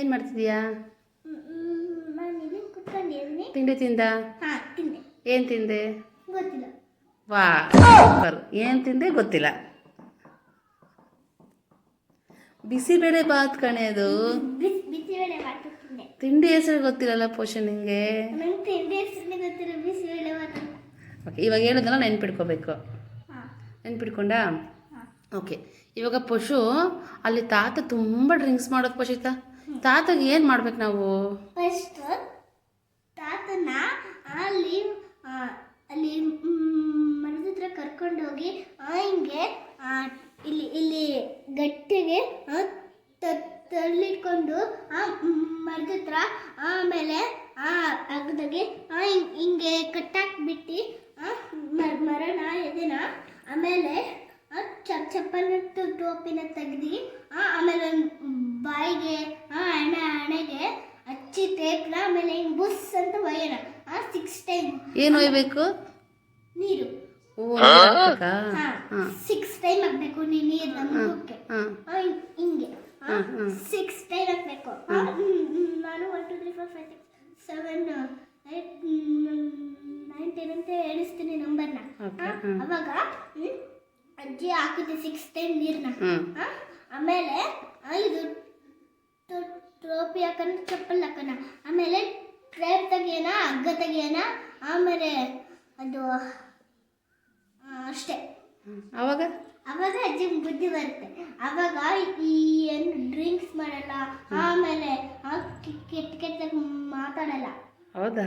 ನಾನು ಮಾಡ್ತಿದ್ಯಾ ತಿಂಡಿ ತಿಂದ? ಏನು ತಿಂದೆ? ವಾ ಸೂಪರ್. ಏನು ತಿಂದೆ ಗೊತ್ತಿಲ್ಲ. ಬಿಸಿಬೇಳೆ ಬಾತ್ ಕಣೆ ಅದು. ಬಿಸಿ ತಿಂಡಿ ಹೆಸರು ಗೊತ್ತಿಲ್ಲಲ್ಲ ಪೋಷನ್ ನಿಂಗೆ? ಓಕೆ ಇವಾಗ ಹೇಳೋದನ್ನ ನೆನ್ಪಿಡ್ಕೋಬೇಕು ನೆನ್ಪಿಡ್ಕೊಂಡ ಓಕೆ ಇವಾಗ ಪಶು ಅಲ್ಲಿ ತಾತ ತುಂಬ ಡ್ರಿಂಕ್ಸ್ ಮಾಡೋದು ಪಶಿತ ತಾತಗೆ ಏನು ಮಾಡ್ಬೇಕು ನಾವು? ಫಸ್ಟ್ ತಾತನ ಅಲ್ಲಿ ಅಲ್ಲಿ ಮರದತ್ರ ಮರದ ಹತ್ರ ಕರ್ಕೊಂಡೋಗಿ ಹಿಂಗೆ ಇಲ್ಲಿ ಇಲ್ಲಿ ಗಟ್ಟಿಗೆ ಆ, ತ- ತಳ್ಳಿಕೊಂಡು ಆ ಮ್, ಮರದ ಹತ್ರ ಆಮೇಲೆ ಆ ಅಗದಾಗೆ ಆ ಹಿಂಗ್- ಕಟ್ಟಾಕ್ಬಿಟ್ಟು ಆ ಮ- ಮರನ ಎದೆನ ಆಮೇಲೆ ಚಪ್ಪನ ಟೋಪಿನ ತೆಗ್ದು ಆಮೇಲೆ ಹಿಂಗ್ ಬುಸ್ ಅಂತ ಒಯ್ಯೋಣ. ಆ ಸಿಕ್ಸ್ ಟೈಮ್ ಏನು ಒಯ್ಬೇಕು? ನೀರು. ಓ ನೀರ್ ಹಾಕ್ಬೇಕಾ? ಹಾ. ಸಿಕ್ಸ್ ಟೈಮ್ ಹಾಕ್ಬೇಕು ನೀ ಹಾಂ ಆ, ಹಿಂಗ್- ಸಿಕ್ಸ್ ಟೈಮ್ ಹಾಕ್ಬೇಕು. ಆ, ಹ್ಮ್, ಹ್ಮ್, ನಾನು one two three four five six seven eight nine ten ಅಂತ ಎಣಿಸ್ತೀನಿ ನಂಬರ್ನ. ಅವಾಗ ಹ್ಮ್, ಅಜ್ಜಿ ಹಾಕಿದ್ದೆ ಸಿಕ್ಸ್ ಟೈಮ್ ನೀರ್ನ. ಆ, ಆಮೇಲೆ ಆ, ಇದು ಟೊ- ಟೋಪಿ ಹಾಕೋಣ ಚಪ್ಪಲ್ ಹಾಕೋಣ ಆಮೇಲೆ ಟ್ರೇಪ್ ತೆಗಿಯೋಣ ಹಗ್ಗ ತೆಗಿಯೋಣ ಆಮೇಲೆ ಅದು ಅಷ್ಟೇ. ಅವಾಗ? ಅವಾಗ ಅಜ್ಜಿ ಬುದ್ಧಿ ಬರುತ್ತೆ. ಅವಾಗ ಈ ಏನು ಡ್ರಿಂಕ್ಸ್ ಮಾಡಲ್ಲ ಆಮೇಲೆ ಕೆಟ್ಟ ಕೆಟ್ಟ ಮಾತಾಡಲ್ಲ. ಹೌದಾ?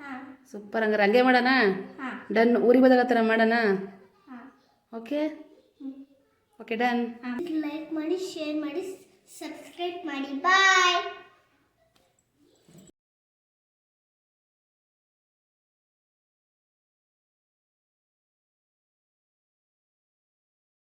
ಹಾಂ. ಸೂಪರ್ ಹಂಗಾರೆ ಹಂಗೆ ಮಾಡೋಣ? ಹಾಂ. ಡನ್ ಊರಿಗೆ ಬದಲ ಹತ್ರ ಥರ ಮಾಡೋಣ? ಓಕೆ? Okay done. ಲೈಕ್ ಮಾಡಿ ಶೇರ್ ಮಾಡಿ ಸಬ್ಸ್ಕ್ರೈಬ್ ಮಾಡಿ. ಬಾಯ್!